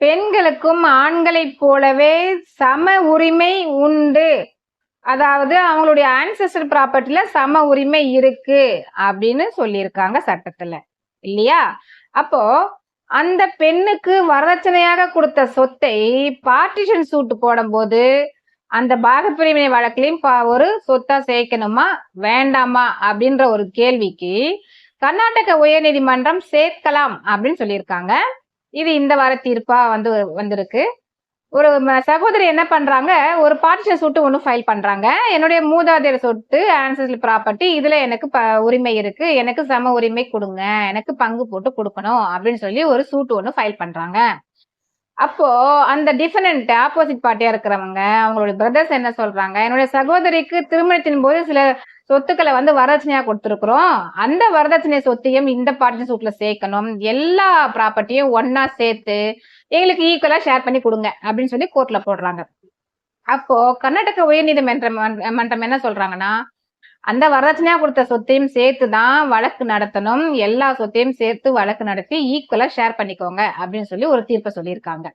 பெண்களுக்கும் ஆண்களைப் போலவே சம உரிமை உண்டு. அதாவது அவங்களுடைய ஆன்சஸ்டர் ப்ராப்பர்ட்டில சம உரிமை இருக்கு அப்படின்னு சொல்லியிருக்காங்க சட்டத்துல. இல்லையா? அப்போ அந்த பெண்ணுக்கு வரதட்சணையாக கொடுத்த சொத்தை பார்ட்டிஷன் சூட்டு போடும்போது அந்த பாகப்பிரிவினை வழக்கிலையும் பா- ஒரு சொத்தா சேர்க்கணுமா வேண்டாமா அப்படின்ற ஒரு கேள்விக்கு கர்நாடக உயர்நீதிமன்றம் சேர்க்கலாம் அப்படின்னு சொல்லியிருக்காங்க. இது இந்த வார தீர்ப்பா வந்து வந்திருக்கு. ஒரு சகோதரி என்ன பண்றாங்க ஒரு பார்ட்டிஷன் சொட்டு ஒன்று ஃபைல் பண்றாங்க. என்னுடைய மூதாதையர் சொட்டு ஆன்சஸ்டல் ப்ராப்பர்ட்டி இதுல எனக்கு ப உரிமை இருக்கு. எனக்கு சம உரிமை கொடுங்க. எனக்கு பங்கு போட்டு கொடுக்கணும் அப்படின்னு சொல்லி ஒரு சூட்டு ஒன்று ஃபைல் பண்றாங்க. அப்போ அந்த டிஃபனண்ட் ஆப்போசிட் பார்ட்டியா இருக்கிறவங்க அவங்களுடைய பிரதர்ஸ் என்ன சொல்றாங்க என்னுடைய சகோதரிக்கு திருமணத்தின் போது சில சொத்துக்களை வந்து வரதட்சணையா கொடுத்துருக்குறோம். அந்த வரதட்சணை சொத்தையும் இந்த பார்ட்டி சூட்ல சேர்க்கணும். எல்லா ப்ராப்பர்ட்டியும் ஒன்னா சேர்த்து எங்களுக்கு ஈக்குவலா ஷேர் பண்ணி கொடுங்க அப்படின்னு சொல்லி கோர்ட்ல போடுறாங்க. அப்போ கர்நாடக உயர்நீதிமன்றம் மன்றம் என்ன சொல்றாங்கன்னா அந்த வரதட்சணையா கொடுத்த சொத்தையும் சேர்த்து தான் வழக்கு நடத்தணும். எல்லா சொத்தையும் சேர்த்து வழக்கு நடத்தி ஈக்குவலா ஷேர் பண்ணிக்கோங்க அப்படின்னு சொல்லி ஒரு தீர்ப்பை சொல்லியிருக்காங்க.